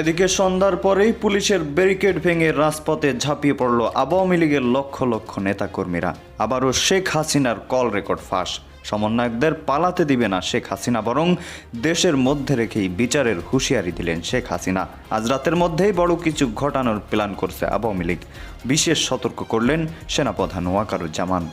এদিকে সন্ধ্যার পরেই পুলিশের ব্যারিকেড ভেঙে রাজপথে ঝাঁপিয়ে পড়ল আওয়ামী লীগের লক্ষ লক্ষ নেতাকর্মীরা। আবারও শেখ হাসিনার কল রেকর্ড ফাঁস। সমন্বয়কদের পালাতে দিবে না শেখ হাসিনা, বরং দেশের মধ্যে রেখেই বিচারের হুঁশিয়ারি দিলেন শেখ হাসিনা। আজ রাতের মধ্যেই বড় কিছু ঘটানোর প্ল্যান করছে আওয়ামী লীগ। বিশেষ সতর্ক করলেন সেনাপ্রধান ওয়াকারুজ্জামান।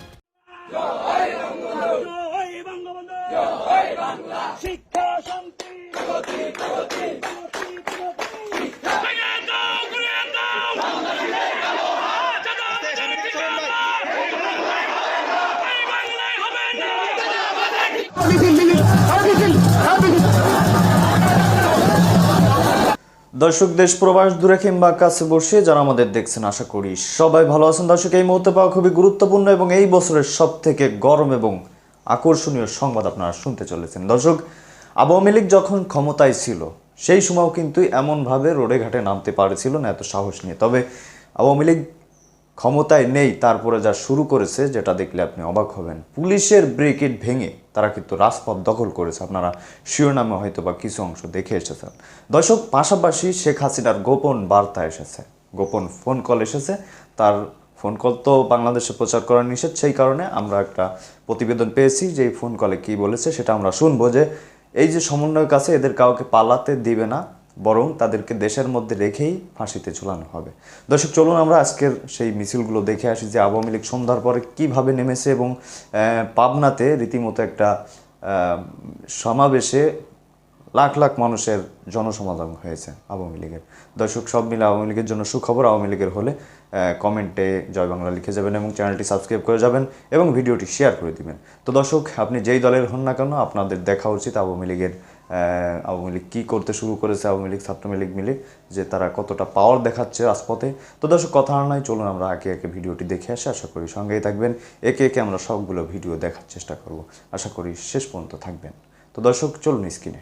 দর্শক, দেশ, প্রবাস, দূরে কিংবা কাছে বসে যারা আমাদের দেখছেন, আশা করি সবাই ভালো আছেন। দর্শক, এই মুহূর্তে পাওয়া খুবই গুরুত্বপূর্ণ এবং এই বছরের সব থেকে গরম এবং আকর্ষণীয় সংবাদ আপনারা শুনতে চলেছেন। দর্শক, আওয়ামী লীগ যখন ক্ষমতায় ছিল, সেই সময়ও কিন্তু এমনভাবে রোডে ঘাটে নামতে পারেছিল না, এত সাহস নিয়ে। তবে আওয়ামী লীগ ক্ষমতায় নেই, তারপরে যা শুরু করেছে, যেটা দেখলে আপনি অবাক হবেন। পুলিশের ব্রিগেড ভেঙে তারা কিন্তু রাজপথ দখল করেছে। আপনারা শিরোনামে হয়তো বা কিছু অংশ দেখে এসেছেন। দর্শক, পাশাপাশি শেখ হাসিনার গোপন বার্তা এসেছে। গোপন ফোন কল এসেছে। তার ফোন কল তো বাংলাদেশে প্রচার করা নিষেধ। সেই কারণে আমরা একটা প্রতিবেদন পেয়েছি যে ফোন কলে কি বলেছে, সেটা আমরা শুনব যে, এই যে সমন্বয়ের কাছে এদের কাউকে পালাতে দিবে না। বরং তাদেরকে দেশের মধ্যে রেখেই ফাঁসিতে ঝুলানো হবে। দর্শক, চলুন আমরা আজকের সেই মিছিলগুলো দেখে আসি যে আওয়ামী লীগ সন্ধ্যার পরে কীভাবে নেমেছে এবং পাবনাতে রীতিমতো একটা সমাবেশে লাখ লাখ মানুষের জনসমাগম হয়েছে আওয়ামী লীগের। দর্শক, সব মিলে আওয়ামী লীগের জন্য সুখবর। আওয়ামী লীগের হলে কমেন্টে জয় বাংলা লিখে যাবেন এবং চ্যানেলটি সাবস্ক্রাইব করে যাবেন এবং ভিডিওটি শেয়ার করে দিবেন। তো দর্শক, আপনি যেই দলের হন না কেন, আপনাদের দেখা উচিত আওয়ামী লীগের আওয়ামী লীগ কী করতে শুরু করেছে, আওয়ামী লীগ ছাত্রমী লীগ মিলে যে তারা কতটা পাওয়ার দেখাচ্ছে রাজপথে। তো দর্শক, কথা আর নয় চলুন আমরা একে একে ভিডিওটি দেখে আসি। আশা করি সঙ্গেই থাকবেন। একে একে আমরা সবগুলো ভিডিও দেখার চেষ্টা করব। আশা করি শেষ পর্যন্ত থাকবেন। তো দর্শক, চলুন স্ক্রিনে।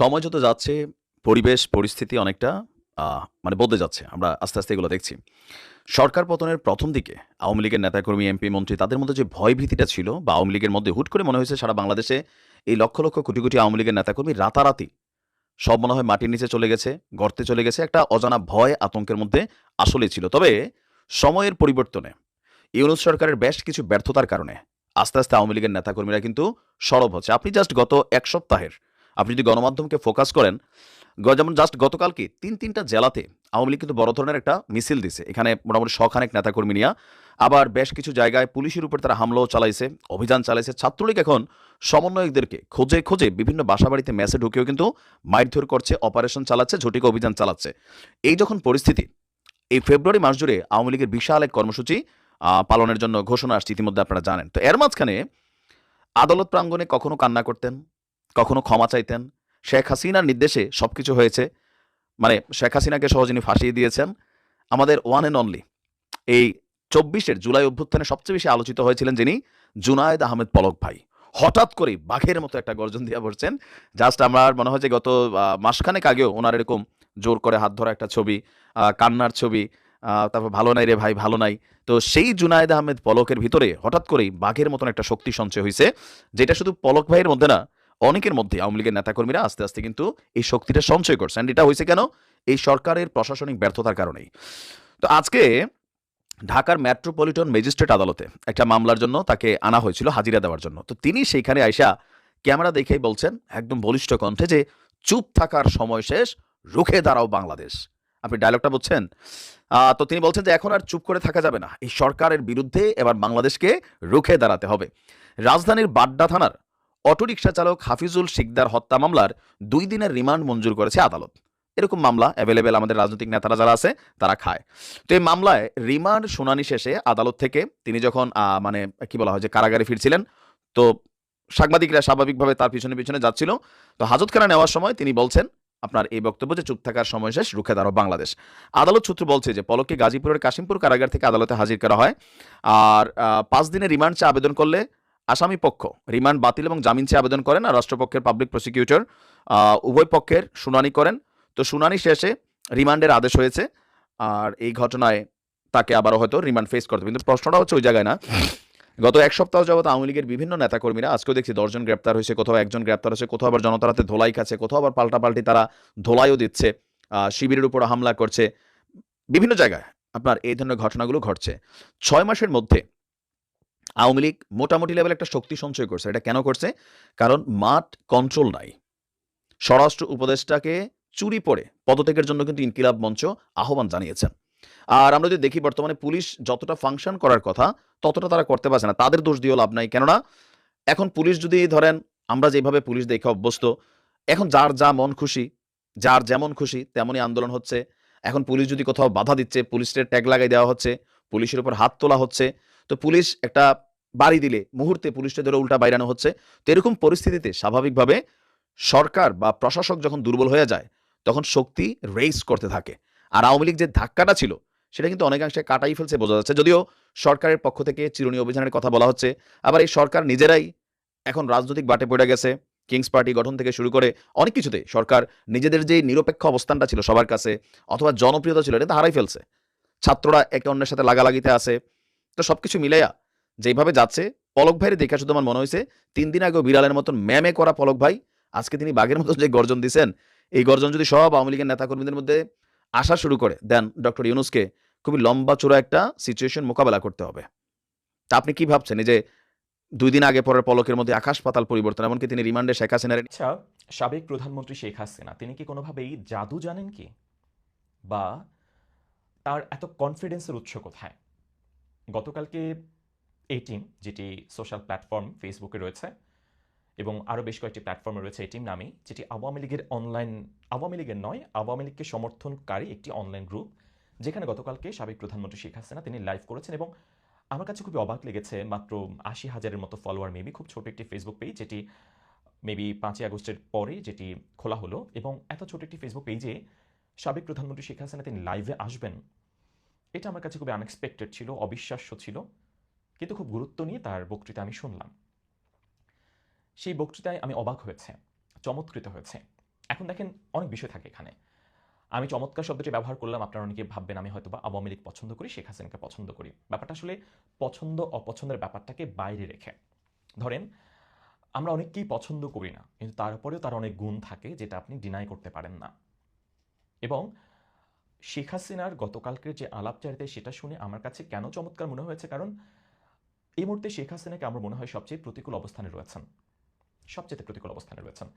সময় যত যাচ্ছে, পরিবেশ, পরিস্থিতি অনেকটা মানে বদলে যাচ্ছে। আমরা আস্তে আস্তে এগুলো দেখছি। সরকার পতনের প্রথম দিকে আওয়ামী লীগের নেতাকর্মী, এমপি, মন্ত্রী, তাদের মধ্যে যে ভয় ভীতিটা ছিল বা আওয়ামী লীগের মধ্যে হুট করে মনে হয়েছে সারা বাংলাদেশে এই লক্ষ লক্ষ কোটি কোটি আওয়ামী লীগের নেতাকর্মী রাতারাতি সব মনে হয় মাটির নিচে চলে গেছে, গর্তে চলে গেছে। একটা অজানা ভয় আতঙ্কের মধ্যে আসলে ছিল। তবে সময়ের পরিবর্তনে ইউনুস সরকারের বেশ কিছু ব্যর্থতার কারণে আস্তে আস্তে আওয়ামী লীগের নেতাকর্মীরা কিন্তু সরব হচ্ছে। আপনি জাস্ট গত এক সপ্তাহের আপনি যদি গণমাধ্যমকে ফোকাস করেন যেমন জাস্ট গতকালকে তিন তিনটা জেলাতে আওয়ামী লীগ কিন্তু বড় ধরনের একটা মিছিল দিছে। এখানে মোটামুটি শখানেক নেতাকর্মী নিয়ে। আবার বেশ কিছু জায়গায় পুলিশের উপর তারা হামলাও চালাইছে, অভিযান চালাইছে। ছাত্রলীগ এখন সমন্বয়কদেরকে খোঁজে খোঁজে বিভিন্ন বাসাবাড়িতে মেসে ঢুকেও কিন্তু মারধর করছে অপারেশন চালাচ্ছে, ঝটিকা অভিযান চালাচ্ছে। এই যখন পরিস্থিতি, এই ফেব্রুয়ারি মাস জুড়ে আওয়ামী লীগের বিশাল এক কর্মসূচি পালনের জন্য ঘোষণা আসছে ইতিমধ্যে আপনারা জানেন। তো এর মাঝখানে আদালত প্রাঙ্গণে কখনো কান্না করতেন? কখনো ক্ষমা চাইতেন। শেখ হাসিনার নির্দেশে সবকিছু হয়েছে। মানে শেখ হাসিনাকে সহ ফাঁসিয়ে দিয়েছেন, আমাদের ওয়ান অ্যান্ড অনলি এই চব্বিশের জুলাই অভ্যুত্থানে সবচেয়ে বেশি আলোচিত হয়েছিলেন যিনি জুনায়েদ আহমেদ পলক ভাই। হঠাৎ করে বাঘের মতো একটা গর্জন দিয়ে পড়ছেন জাস্ট আমার মনে হয় যে গত মাসখানেক আগেও ওনার এরকম জোর করে হাত ধরা একটা ছবি কান্নার ছবি তারপর ভালো নাই রে ভাই, ভালো নাই। তো সেই জুনায়েদ আহমেদ পলকের ভিতরে হঠাৎ করেই বাঘের মতন একটা শক্তি সঞ্চয় হয়েছে যেটা শুধু পলক ভাইয়ের মধ্যে না অনেকের মধ্যে আওয়ামী লীগের নেতাকর্মীরা আস্তে আস্তে কিন্তু এই শক্তিটা সঞ্চয় করছে। And এটা হয়েছে কেন? এই সরকারের প্রশাসনিক ব্যর্থতার কারণেই। তো আজকে ঢাকার মেট্রোপলিটন ম্যাজিস্ট্রেট আদালতে একটা মামলার জন্য তাকে আনা হয়েছিল, হাজিরা দেওয়ার জন্য। তো তিনি সেইখানে আইসা ক্যামেরা দেখেই বলছেন, একদম বলিষ্ঠ কণ্ঠে যে, চুপ থাকার সময় শেষ, রুখে দাঁড়াও বাংলাদেশ। আপনি ডায়লগটা বলছেন তো তিনি বলছেন যে, এখন আর চুপ করে থাকা যাবে না। এই সরকারের বিরুদ্ধে এবার বাংলাদেশকে রুখে দাঁড়াতে হবে। রাজধানীর বাড্ডা থানার অটোরিকশা চালক হাফিজুল শিকদার হত্যা মামলার দুই দিনের রিমান্ড মঞ্জুর করেছে আদালত। এরকম মামলা অ্যাভেলেবেল আমাদের রাজনৈতিক নেতারা যারা আছে, তারা খায়। তো এই মামলায় রিমান্ড শুনানি শেষে আদালত থেকে তিনি যখন মানে কি বলা হয় যে কারাগারে ফিরছিলেন, তো সাংবাদিকরা স্বাভাবিকভাবে তার পিছনে পিছনে যাচ্ছিল। তো হাজতখানা নেওয়ার সময় তিনি বলছেন, আপনার এই বক্তব্য যে চুপ থাকার সময় শেষ, রুখে দাঁড়াও বাংলাদেশ। আদালত সূত্র বলছে যে পলককে গাজীপুরের কাশিমপুর কারাগার থেকে আদালতে হাজির করা হয়। আর পাঁচ দিনের রিমান্ড চেয়ে আবেদন করলে আসামি পক্ষ, রিমান্ড বাতিল এবং জামিন চেয়ে আবেদন করেন আর রাষ্ট্রপক্ষের পাবলিক প্রসিকিউটর উভয় পক্ষের শুনানি করেন। তো শুনানি শেষে রিমান্ডের আদেশ হয়েছে আর এই ঘটনায় তাকে আবারও হয়তো রিমান্ড ফেস করতে কিন্তু প্রশ্নটা হচ্ছে ওই জায়গায় না। গত এক সপ্তাহ যাবত আওয়ামী লীগের বিভিন্ন নেতাকর্মীরা, আজকেও দেখছি দশজন গ্রেপ্তার হয়েছে, কোথাও একজন গ্রেপ্তার হয়েছে, কোথাও আবার জনতার হাতে ধোলাই খাচ্ছে, কোথাও আবার পাল্টাপাল্টি তারা ধোলাইও দিচ্ছে শিবিরের উপর হামলা করছে। বিভিন্ন জায়গায় আপনার এই ধরনের ঘটনাগুলো ঘটছে। ছয় মাসের মধ্যে আওয়ামী লীগ মোটামুটি লেভেল একটা শক্তি সঞ্চয় করছে। এটা কেন করছে? কারণ মাঠ কন্ট্রোল নাই। স্বরাষ্ট্র উপদেষ্টাকে চুরি পড়ে পদত্যাগের জন্য কিন্তু ইনকিলাব মঞ্চ আহ্বান জানিয়েছেন। আর আমরা যদি দেখি বর্তমানে পুলিশ যতটা ফাংশন করার কথা, ততটা তারা করতে পারছে না। তাদের দোষ দিয়েও লাভ নাই। কেননা, এখন পুলিশ যদি ধরেন, আমরা যেভাবে পুলিশ দেখে অভ্যস্ত, এখন যার যা মন খুশি, যার যেমন খুশি, তেমনই আন্দোলন হচ্ছে। এখন পুলিশ যদি কোথাও বাধা দিচ্ছে, পুলিশের ট্যাগ লাগাই দেওয়া হচ্ছে, পুলিশের উপর হাত তোলা হচ্ছে তো পুলিশ একটা বাড়ি দিলে, মুহূর্তে পুলিশটা ধরে উল্টা বাইরানো হচ্ছে। তো এরকম পরিস্থিতিতে স্বাভাবিকভাবে সরকার বা প্রশাসক যখন দুর্বল হয়ে যায়, তখন শক্তি রেইস করতে থাকে। আর আওয়ামী লীগ যে ধাক্কাটা ছিল, সেটা কিন্তু অনেকাংশে কাটাই ফেলছে বোঝা যাচ্ছে। যদিও সরকারের পক্ষ থেকে চিরুনি অভিযানের কথা বলা হচ্ছে, আবার এই সরকার নিজেরাই এখন রাজনৈতিক বাটে পড়ে গেছে। কিংস পার্টি গঠন থেকে শুরু করে অনেক কিছুতে সরকার নিজেদের যে নিরপেক্ষ অবস্থানটা ছিল সবার কাছে, অথবা জনপ্রিয়তা ছিল, এটা হারাই ফেলছে। ছাত্ররা একে অন্যের সাথে লাগালাগিতে আছে তো সবকিছু মিলাইয়া যেভাবে যাচ্ছে, পলক ভাইয়ের দেখে শুধু আমার মনে হয়েছে তিন দিন আগেও বিড়ালের মতন ম্যামে করা পলক ভাই, আজকে তিনি বাঘের মতন যে গর্জন দিছেন, এই গর্জন যদি সব আওয়ামী লীগের নেতাকর্মীদের মধ্যে আসা শুরু করে, দেন ডক্টর ইউনুসকে খুবই লম্বা চূড়া একটা সিচুয়েশন মোকাবেলা করতে হবে। তা আপনি কি ভাবছেন, এই যে দুই দিন আগে পরের পলকের মধ্যে আকাশ পাতাল পরিবর্তন, এমনকি তিনি রিমান্ডে শেখ হাসিনার আচ্ছা সাবেক প্রধানমন্ত্রী শেখ হাসিনা, তিনি কি কোনোভাবেই জাদু জানেন কি? বা তার এত কনফিডেন্সের উৎস কোথায়? গতকালকে এই টিম যেটি সোশ্যাল প্ল্যাটফর্ম ফেসবুকে রয়েছে, এবং আরও বেশ কয়েকটি প্ল্যাটফর্মে রয়েছে এই টিম নামে, যেটি আওয়ামী লীগের অনলাইন আওয়ামী লীগের নয়, আওয়ামী লীগকে সমর্থনকারী একটি অনলাইন গ্রুপ যেখানে গতকালকে সাবেক প্রধানমন্ত্রী শেখ হাসিনা তিনি লাইভ করেছেন এবং আমার কাছে খুবই অবাক লেগেছে, মাত্র আশি হাজারের মতো ফলোয়ার মেবি খুব ছোট একটি ফেসবুক পেজ যেটি মেবি পাঁচই আগস্টের পরে যেটি খোলা হলো, এবং এত ছোট একটি ফেসবুক পেজে সাবেক প্রধানমন্ত্রী শেখ হাসিনা তিনি লাইভে আসবেন। এটা আমার কাছে খুবই আনএক্সপেক্টেড ছিল, অবিশ্বাস্য ছিল, কিন্তু খুব গুরুত্ব নিয়ে তার বক্তৃতা আমি শুনলাম। সেই বক্তৃতায় আমি অবাক হয়েছে, চমৎকৃত হয়েছে। এখন দেখেন, অনেক বিষয় থাকে এখানে। আমি চমৎকার শব্দটি ব্যবহার করলাম, আপনারা অনেকে ভাববেন আমি হয়তো বা আওয়ামী লীগ পছন্দ করি, শেখ হাসিনাকে পছন্দ করি। ব্যাপারটা আসলে পছন্দ, অপছন্দের ব্যাপারটাকে বাইরে রেখে। ধরেন, আমরা অনেককেই পছন্দ করি না, কিন্তু তারপরেও তার অনেক গুণ থাকে যেটা আপনি ডিনাই করতে পারেন না। এবং শেখ হাসিনার গতকালকের যে আলাপচারিতা সেটা শুনে আমার কাছে কেন চমৎকার মনে হয়েছে? কারণ এই মুহূর্তে শেখ হাসিনাকে আমার মনে হয় সবচেয়ে প্রতিকূল অবস্থানে রয়েছেন। সবচেয়ে প্রতিকূল অবস্থানে রয়েছেন।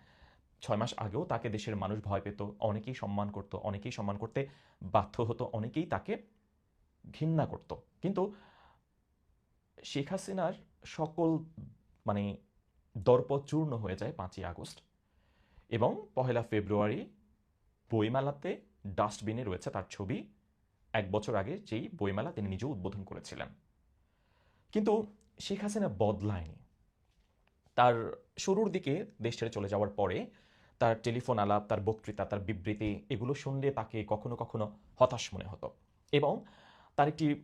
ছয় মাস আগেও তাকে দেশের মানুষ ভয় পেত, অনেকেই সম্মান করত, অনেকেই সম্মান করতে বাধ্য হতো, অনেকেই তাকে ঘৃণা করত। কিন্তু শেখ হাসিনার সকল মানে দর্প চূর্ণ হয়ে যায় পাঁচই আগস্ট এবং পহেলা ফেব্রুয়ারি বইমেলাতে ডাস্টবিনে রয়েছে তার ছবি। এক বছর আগে যেই বইমেলা তিনি নিজেও উদ্বোধন করেছিলেন। কিন্তু শেখ হাসিনা বদলায়নি। তার শুরুর দিকে দেশ ছেড়ে চলে যাওয়ার পরে তার টেলিফোন আলাপ, তার বক্তৃতা, তার বিবৃতি, এগুলো শুনলে তাকে কখনো কখনো হতাশ মনে হতো। এবং তার একটি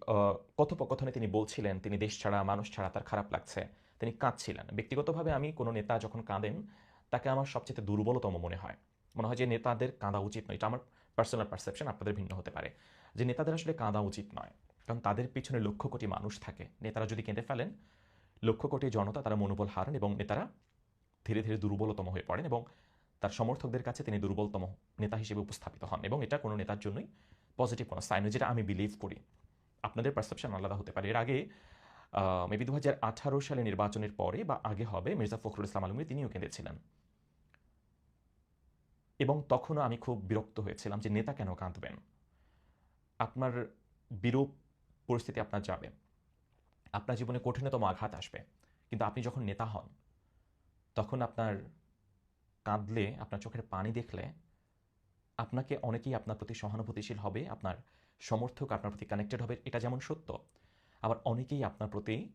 কথোপকথনে তিনি বলছিলেন, তিনি দেশ ছাড়া, মানুষ ছাড়া, তার খারাপ লাগছে। তিনি কাঁদছিলেন। ব্যক্তিগতভাবে আমি কোনো নেতা যখন কাঁদেন, তাকে আমার সবচেয়ে দুর্বলতম মনে হয়। মনে হয় যে নেতাদের কাঁদা উচিত নয়। এটা আমার পার্সোনাল পারসেপশন আপনাদের ভিন্ন হতে পারে, যে নেতাদের আসলে কাঁদা উচিত নয়। কারণ তাদের পিছনে লক্ষ কোটি মানুষ থাকে। নেতারা যদি কেঁদে ফেলেন, লক্ষ কোটি জনতা তারা মনোবল হারান এবং নেতারা ধীরে ধীরে দুর্বলতম হয়ে পড়েন এবং তার সমর্থকদের কাছে তিনি দুর্বলতম নেতা হিসেবে উপস্থাপিত হন এবং এটা কোনো নেতার জন্যই পজিটিভ কোনো সাইন যেটা আমি বিলিভ করি। আপনাদের পারসেপশন আলাদা হতে পারে। এর আগে মেবি দু হাজার আঠারো সালে নির্বাচনের পরে বা আগে হবে মির্জা ফখরুল ইসলাম আলমগীর তিনিও কেঁদেছিলেন। এবং তখনও আমি খুব বিরক্ত হয়েছিলাম যে নেতা কেন কাঁদবেন? আপনার বিরূপ পরিস্থিতি আপনার যাবে। আপনার জীবনে কঠিনতম আঘাত আসবে। কিন্তু আপনি যখন নেতা হন, তখন আপনার কাঁদলে, আপনার চোখের পানি দেখলে আপনাকে অনেকেই আপনার প্রতি সহানুভূতিশীল হবে, আপনার সমর্থক আপনার প্রতি কানেক্টেড হবে, এটা যেমন সত্য। আবার অনেকেই আপনার প্রতি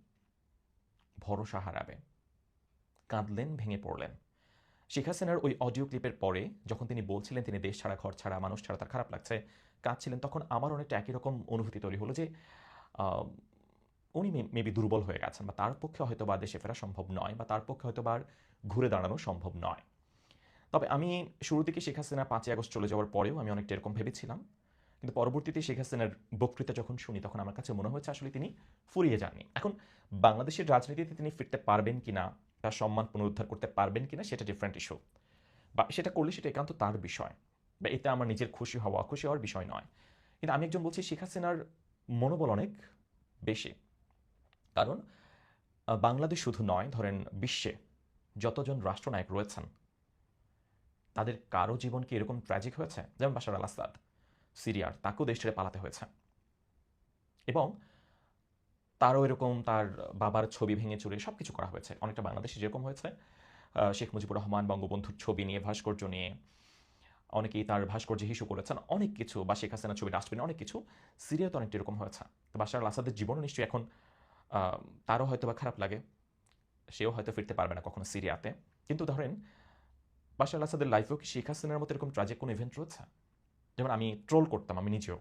ভরসা হারাবে। কাঁদলেন, ভেঙে পড়লেন। শেখ হাসিনার ওই অডিও ক্লিপের পরে যখন তিনি বলছিলেন, তিনি দেশ ছাড়া, ঘর ছাড়া, মানুষ ছাড়া, তার খারাপ লাগছে কাঁদছিলেন, তখন আমার অনেকটা একই রকম অনুভূতি তৈরি হলো যে উনি মেবি দুর্বল হয়ে গেছেন বা তার পক্ষে হয়তো বা দেশে ফেরা সম্ভব নয় বা তার পক্ষে হয়তো বা ঘুরে দাঁড়ানো সম্ভব নয়। তবে আমি শুরু থেকে শেখ হাসিনা পাঁচই আগস্ট চলে যাওয়ার পরেও আমি অনেকটা এরকম ভেবেছিলাম। কিন্তু পরবর্তীতে শেখ হাসিনার বক্তৃতা যখন শুনি, তখন আমার কাছে মনে হয়েছে আসলে তিনি ফুরিয়ে যাননি। এখন বাংলাদেশের রাজনীতিতে তিনি ফিরতে পারবেন কিনা তার সম্মান পুনরুদ্ধার করতে পারবেন কিনা সেটা ডিফারেন্ট ইস্যু বা সেটা করলে সেটা একান্ত তার বিষয়। বা এতে আমার নিজের খুশি হওয়া, খুশি হওয়ার বিষয় নয়। কিন্তু আমি একজন বলছি, শেখ হাসিনার মনোবল অনেক বেশি। কারণ বাংলাদেশ শুধু নয়, ধরেন বিশ্বে যতজন রাষ্ট্রনায়ক রয়েছেন, তাদের কারও জীবন কি এরকম ট্র্যাজিক হয়েছে? যেমন বাশার আল আসাদ, সিরিয়ার, তাকেও দেশ ছেড়ে পালাতে হয়েছে। এবং তারও এরকম তার বাবার ছবি ভেঙে চুরে সব কিছু করা হয়েছে। অনেকটা বাংলাদেশে যেরকম হয়েছে। শেখ মুজিবুর রহমান বঙ্গবন্ধুর ছবি নিয়ে, ভাস্কর্য নিয়ে, অনেকেই তার ভাস্কর্য হিসু করেছেন, অনেক কিছু বা শেখ হাসিনার ছবি, ডাস্টবিনে অনেক কিছু। সিরিয়াতে অনেকটা এরকম হয়েছে। তো আসাদের জীবনও নিশ্চয়ই এখন তারও হয়তো বা খারাপ লাগে। সেও হয়তো ফিরতে পারবে না কখনো সিরিয়াতে। কিন্তু ধরেন বাশার আল আসাদের লাইফেও কি শেখ হাসিনার মতো এরকম ট্রাজেক কোনো ইভেন্ট রয়েছে? যেমন আমি ট্রোল করতাম আমি নিজেও।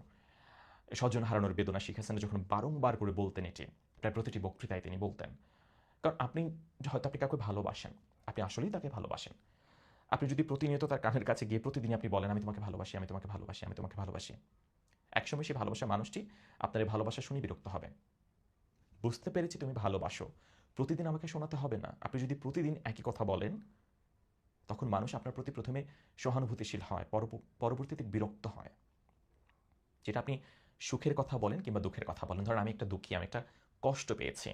স্বজন হারানোর বেদনা শেখ হাসিনা যখন বারংবার করে বলতেন এটি, প্রায় প্রতিটি বক্তৃতায় তিনি বলতেন। কারণ আপনি হয়তো আপনি কাউকে ভালোবাসেন, আপনি আসলেই তাকে ভালোবাসেন। আপনি যদি প্রতিনিয়ত তার কানের কাছে গিয়ে প্রতিদিন আপনি বলেন, আমি তোমাকে ভালোবাসি, আমি তোমাকে ভালোবাসি, আমি তোমাকে ভালোবাসি। একসময় সেই ভালোবাসা মানুষটি আপনার এই ভালোবাসা শুনে বিরক্ত হবে। বুঝতে পেরেছি তুমি ভালোবাসো। প্রতিদিন আমাকে শোনাতে হবে না। আপনি যদি প্রতিদিন একই কথা বলেন, তখন মানুষ আপনার প্রতি প্রথমে সহানুভূতিশীল হয় পরবর্তীতে বিরক্ত হয়। যেটা আপনি সুখের কথা বলেন কিংবা দুঃখের কথা বলেন, ধরেন আমি একটা দুঃখী, আমি একটা কষ্ট পেয়েছি।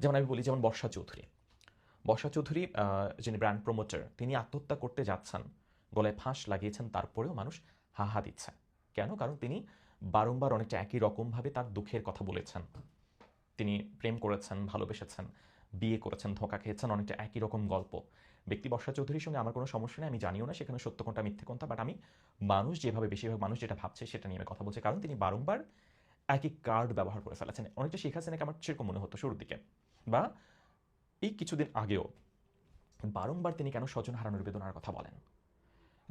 যেমন আমি বলি, যেমন বর্ষা চৌধুরী। বর্ষা চৌধুরী যিনি ব্র্যান্ড প্রমোটার তিনি আত্মহত্যা করতে যাচ্ছেন। গলায় ফাঁস লাগিয়েছেন, তারপরেও মানুষ হাহা দিচ্ছে। কেন? কারণ তিনি বারংবার অনেকটা একই রকমভাবে তার দুঃখের কথা বলেছেন। তিনি প্রেম করেছেন, ভালোবেসেছেন, বিয়ে করেছেন, ধোঁকা খেয়েছেন, অনেকটা একই রকম গল্প। ব্যক্তি বর্ষা চৌধুরীর সঙ্গে আমার কোনো সমস্যা নেই, আমি জানিও না, সেখানে সত্য কোনটা মিথ্যে কোনটা বাট আমি মানুষ, যেভাবে বেশিরভাগ মানুষ যেটা ভাবছে সেটা নিয়ে আমি কথা বলছি, কারণ তিনি বারংবার একই কার্ড ব্যবহার করে ফেলেছেন। অনেকটা শেখ হাসিনাকে আমার সেরকম মনে হতো শুরুর দিকে। বা এই কিছুদিন আগেও বারংবার তিনি কেন স্বজন হারানোর বেদনার কথা বলেন?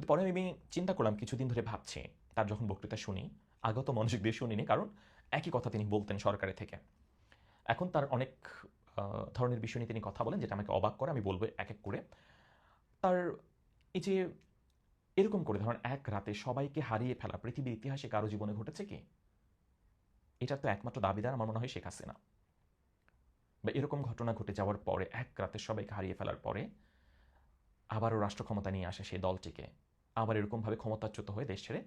পরে আমি চিন্তা করলাম, কিছুদিন ধরে ভাবছি, তার যখন বক্তৃতা শুনি, আগত মনোযোগ দিয়ে শুনিনি, কারণ একই কথা তিনি বলতেন সরকারের থেকে। এখন তার অনেক ধরনের বিষয় নিয়ে তিনি কথা বলেন, যেটা আমাকে অবাক করে, আমি বলব এক এক করে। তার এই যে এরকম করে, ধরেন এক রাতে সবাইকে হারিয়ে ফেলা, পৃথিবীর ইতিহাসে কারও জীবনে ঘটেছে কি? এটা তো একমাত্র দাবিদার আমার মনে হয় শেখ হাসিনা। বা এরকম ঘটনা ঘটে যাওয়ার পরে, এক রাতে সবাইকে হারিয়ে ফেলার পরে, আবারও রাষ্ট্র ক্ষমতা নিয়ে আসে সেই দলটিকে। আবার এরকমভাবে ক্ষমতাচ্যুত হয়ে দেশ ছেড়ে,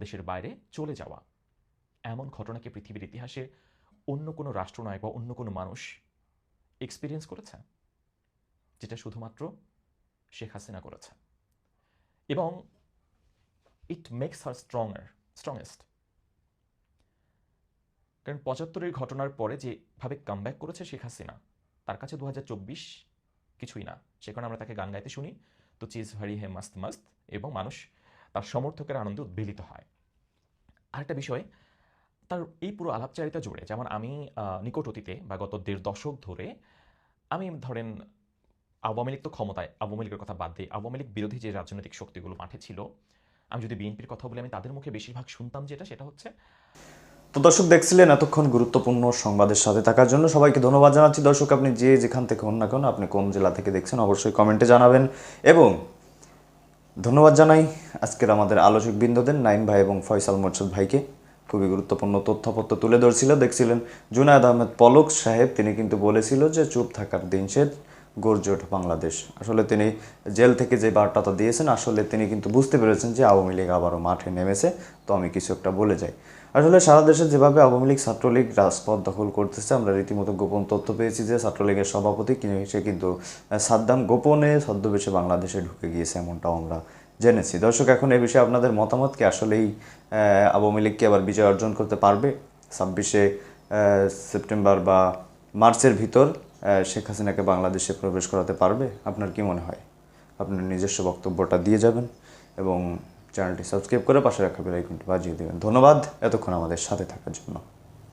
দেশের বাইরে চলে যাওয়া। এমন ঘটনাকে পৃথিবীর ইতিহাসে অন্য কোনো রাষ্ট্রনায়ক বা অন্য কোনো মানুষ এক্সপিরিয়েন্স করেছে, যেটা শুধুমাত্র শেখ হাসিনা করেছে। এবং ইট মেক্স হার স্ট্রঙার স্ট্রংয়েস্ট কারণ পঁচাত্তরের ঘটনার পরে যেভাবে কামব্যাক করেছে শেখ হাসিনা, তার কাছে দু হাজার চব্বিশ কিছুই না। সে কারণে আমরা তাকে গান গাইতে শুনি। তো চিজ ভারি হে মাস্ত মাস্ত এবং মানুষ তার সমর্থকের আনন্দে উদ্বেলিত হয়। আরেকটা বিষয় তার এই পুরো আলাপচারিতা জুড়ে, যেমন আমি নিকট অতীতে বা গত দেড় দশক ধরে আমি ধরেন আওয়ামী লীগ তো ক্ষমতায়, আওয়ামী লীগের কথা বাদ দিই আওয়ামী লীগ বিরোধী যে রাজনৈতিক শক্তিগুলো মাঠে ছিল, আমি যদি বিএনপির কথা বলি, আমি তাদের মুখে বেশিরভাগ শুনতাম যেটা, সেটা হচ্ছে তো দর্শক দেখছিলেন এতক্ষণ গুরুত্বপূর্ণ সংবাদের সাথে থাকার জন্য সবাইকে ধন্যবাদ জানাচ্ছি। দর্শক, আপনি যে যেখান থেকে হন না কেন, আপনি কোন জেলা থেকে দেখছেন অবশ্যই কমেন্টে জানাবেন। এবং ধন্যবাদ জানাই আজকের আমাদের আলোচক বৃন্দদের নাইম ভাই এবং ফয়সাল মোর্শেদ ভাইকে। খুবই গুরুত্বপূর্ণ তথ্যপত্র তুলে ধরছিল। দেখছিলেন জুনায়দ আহমেদ পলক সাহেব, তিনি কিন্তু বলেছিল যে চুপ থাকার দিন সে গর্জে ওঠে বাংলাদেশ। আসলে তিনি জেল থেকে যে বার্তাটা দিয়েছেন, আসলে তিনি কিন্তু বুঝতে পেরেছেন যে আওয়ামী লীগ আবারও মাঠে নেমেছে, তো আমি কিছু একটা বলে যাই। আসলে সারা দেশে যেভাবে আওয়ামী লীগ ছাত্রলীগ রাজপথ দখল করতেছে, আমরা রীতিমতো গোপন তথ্য পেয়েছি যে ছাত্রলীগের সভাপতি সে কিন্তু সাদ্দাম গোপনে ছদ্মবেশে বাংলাদেশে ঢুকে গিয়েছে, এমনটাও আমরা জেনেছি। দর্শক, এখন এই বিষয়ে আপনাদের মতামত কি? আসলেই আওয়ামী লীগ কি আবার বিজয় অর্জন করতে পারবে? ছাব্বিশে সেপ্টেম্বর বা মার্চের ভিতর শেখ হাসিনাকে বাংলাদেশে প্রবেশ করাতে পারবে? আপনার কি মনে হয়? আপনার নিজস্ব বক্তব্যটা দিয়ে যাবেন এবং চ্যানেলটি সাবস্ক্রাইব করে পাশে রাখা বেলাইকনটি বাজিয়ে দেবেন। ধন্যবাদ এতক্ষণ আমাদের সাথে থাকার জন্য।